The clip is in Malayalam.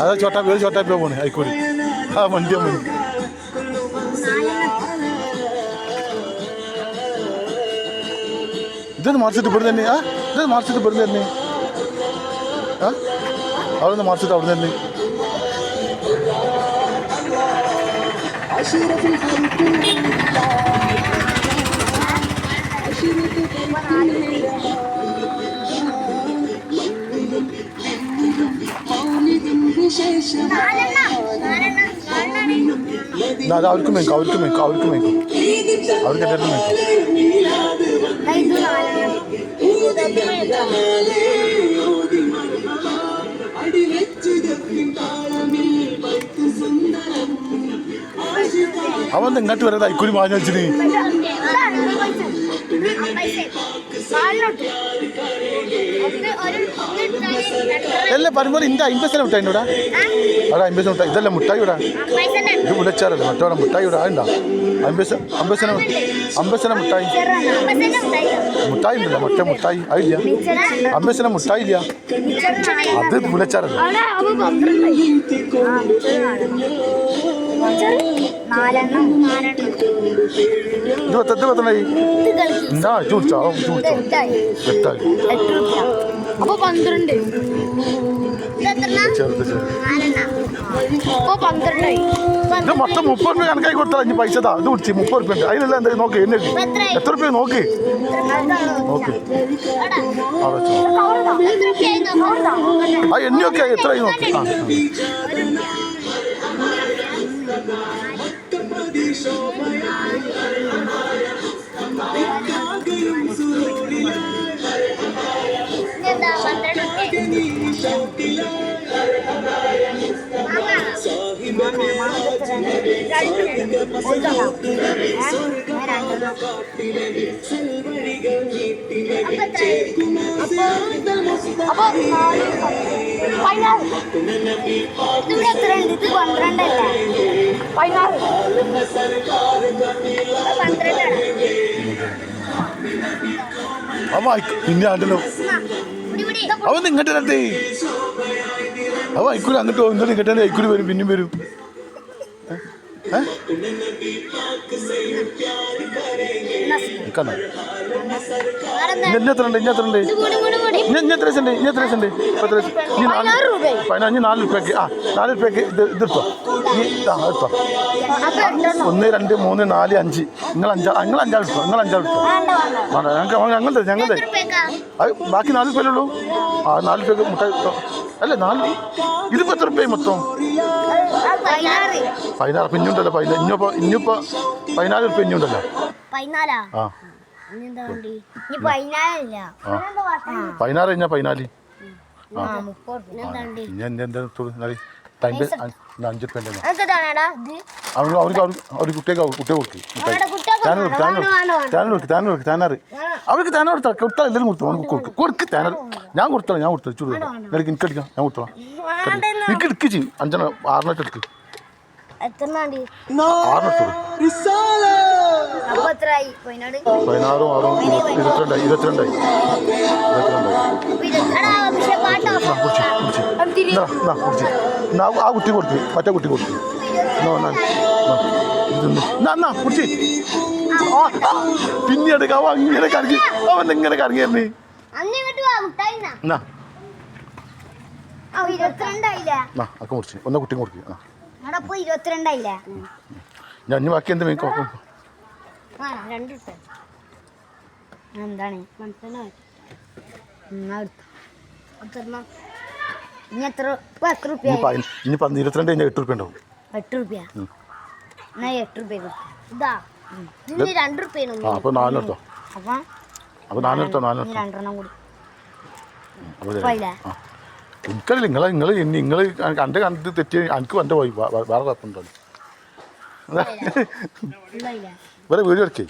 అదే చోట వేరు చోట పోనీ అవి కొని మండి అమ్మ ఇదే మార్చిట్టు పడుతుంది ఇదే మార్చిట్టు పడుతుంది అవును మార్చిట్టు అవుతుందండి అశీరతి അത് അവർക്ക് മേക്കും അവർക്ക് മേക്കും അവർക്ക് മേക്കും അവർക്ക് എല്ലാവർക്കും മേക്കും അവൻ ഇങ്ങോട്ട് വരാതെ ഐക്കുരി മാഞ്ഞ അല്ലേ പറയുമ്പോൾ ഇന്റെ അമ്പത് മുട്ടായി ഇവിടെ? അവിടെ അമ്പത് മുട്ടായി. ഇതല്ല മുട്ടായി ഇവിടെ? ഇത് പുലച്ചാറല്ലേ മറ്റവിടെ മുട്ടായി ഇവിടെ? ആണ്ടാ അമ്പത് അമ്പത് അമ്പത് മുട്ടായി. മുട്ടായി. ഉണ്ടല്ലോ മറ്റേ മുട്ടായി. ആയില്ല. അമ്പത് മുട്ടായി ഇല്ല. അത് പുലച്ചാറല്ലേ അവിടെ അവ പന്ത്രണ്ടായി. ആ, ചെറുതാണ്. ചെറു നാലെണ്ണം നാലെണ്ണം ഇത് പത്ത് ഇത് പത്തണായി ഇത് കളിക്കും എന്താ ഇത് കുടിച്ചോ എട്ടായി എട്ട് അപ്പൊ പന്ത്രണ്ട് ഇത് മൊത്തം മുപ്പത് രൂപ കണക്കായി കൊടുത്താൽ ഇനി പൈസ താ. ഇത് കുടിച്ച് മുപ്പത് റുപ്യ ഉണ്ട്. അതിനെല്ലാം എന്താ നോക്ക് എന്നെ എത്ര റുപ്യ നോക്ക്. നോക്ക്. ആ എണ്ണയൊക്കെ എത്രയായി നോക്ക്. ആ. അപ്പൊ പതിനാറ് ഇതിവിടെ എത്ര ഉണ്ട് ഇത് പന്ത്രണ്ടല്ലേ? പിന്നെ ആണ്ടല്ലോ. അവൻ ഇങ്ങോട്ട് വരട്ടെ. അവൻ അയക്കൂല അങ്ങോട്ട് പോകും. ഇങ്ങോട്ട് അയക്കൂലി വരും. പിന്നെയും വരും. ഏ? ഏ? നിൽക്കണോ ഇനി ഇനി എത്ര ഉണ്ട്? ഇനി എത്ര ഉണ്ട്? ഇനി എത്ര ഉണ്ട് ഇനി എത്ര ഉണ്ട് പത്ത് ലക്ഷം? ഇനി നാല് ഇനി നാല് റുപ്യക്ക്. ആ നാല് റുപ്യക്ക് ഇത് ഇതെടുത്തോ ഈ ആ എടുത്തോ. ഒന്ന് രണ്ട് മൂന്ന് നാല് അഞ്ച്. നിങ്ങൾ അഞ്ചാ നിങ്ങൾ അഞ്ചാൾ എടുത്തോ. നിങ്ങൾ അഞ്ചാൾ എടുത്തോ. വേണ്ട ഞങ്ങൾക്ക് ഞങ്ങൾ തരും ഞങ്ങൾ തരും. അത് ബാക്കി നാല് റുപ്യല്ലേ ഉള്ളൂ? ആ നാല് റുപ്യക്ക് മുട്ട അല്ല നാല് ഇതിപ്പോ എത്ര റുപ്യ മൊത്തം? പതിനാറ്. ഉണ്ടല്ലോ പതിനാറ് ഇനിയിപ്പോ ഇനിയിപ്പോ പതിനാല് റുപ്യ ഇനിയുണ്ടല്ലോ. ആ. പതിനാറ് കഴിഞ്ഞാ പതിനാല്. അവർക്ക് കൊടുത്താൽ എല്ലാവരും കൊടുക്കും. കൊടുക്ക് ഞാൻ കൊടുത്തോളാം ഞാൻ കൊടുത്തു ചൂട് എനിക്ക് എനിക്ക് എടുക്കാം ഞാൻ കൊടുത്തോളാം. എനിക്ക് എടുക്ക് ചെയ്യും. അഞ്ചെണ്ണം ആറിനെട്ട് എടുക്ക്. എത്ര ആറിനെട്ട് പതിനാറും? ആറും ഇരുപത്തിരണ്ടായി ഇരുപത്തിരണ്ടായി. ആ കുട്ടി കൊടുത്ത് മറ്റേ കുട്ടി കൊടുത്ത് എന്നാ ആ, പിന്നെ എടുക്കാം അവൻ ഇങ്ങനെ കറങ്ങി അവൻ ഇങ്ങനെ മുട്ടായിന്നാ എന്നാ. അക്ക മുറിച്ച് ഒന്ന കുട്ടി ഞാൻ ഇനി ബാക്കി എന്താ മേക്കോ ആ രണ്ട് ഇട്ട്. എന്താണ്? മനസ്സിലായി എന്നാ എടുത്തോ. എത്രണ്ണം? ഇനി എത്ര ഇപ്പൊ എത്ര റുപ്യ ഇനി പതിന- ഇനി പന്ത് ഇരുപത്തിരണ്ട് കഴിഞ്ഞാൽ എട്ട് റുപ്യ ഉണ്ടാവും. എട്ട് റുപ്യ? എന്നാ എട്ട് റുപ്യ ഇതാ. ഇതിന് രണ്ട് റുപ്യ അപ്പോൾ അപ്പൊ രണ്ടെണ്ണം കൂടി. എനിക്കറിയില്ല നിങ്ങൾ നിങ്ങൾ നിങ്ങൾ കണ്ട് കണ്ട് തെറ്റി എനിക്ക് എന്റെ പോയി വേറെ കുഴപ്പമുണ്ടോ? ഇല്ലായില്ലേ വേറെ വീഡിയോ എടുക്കേ.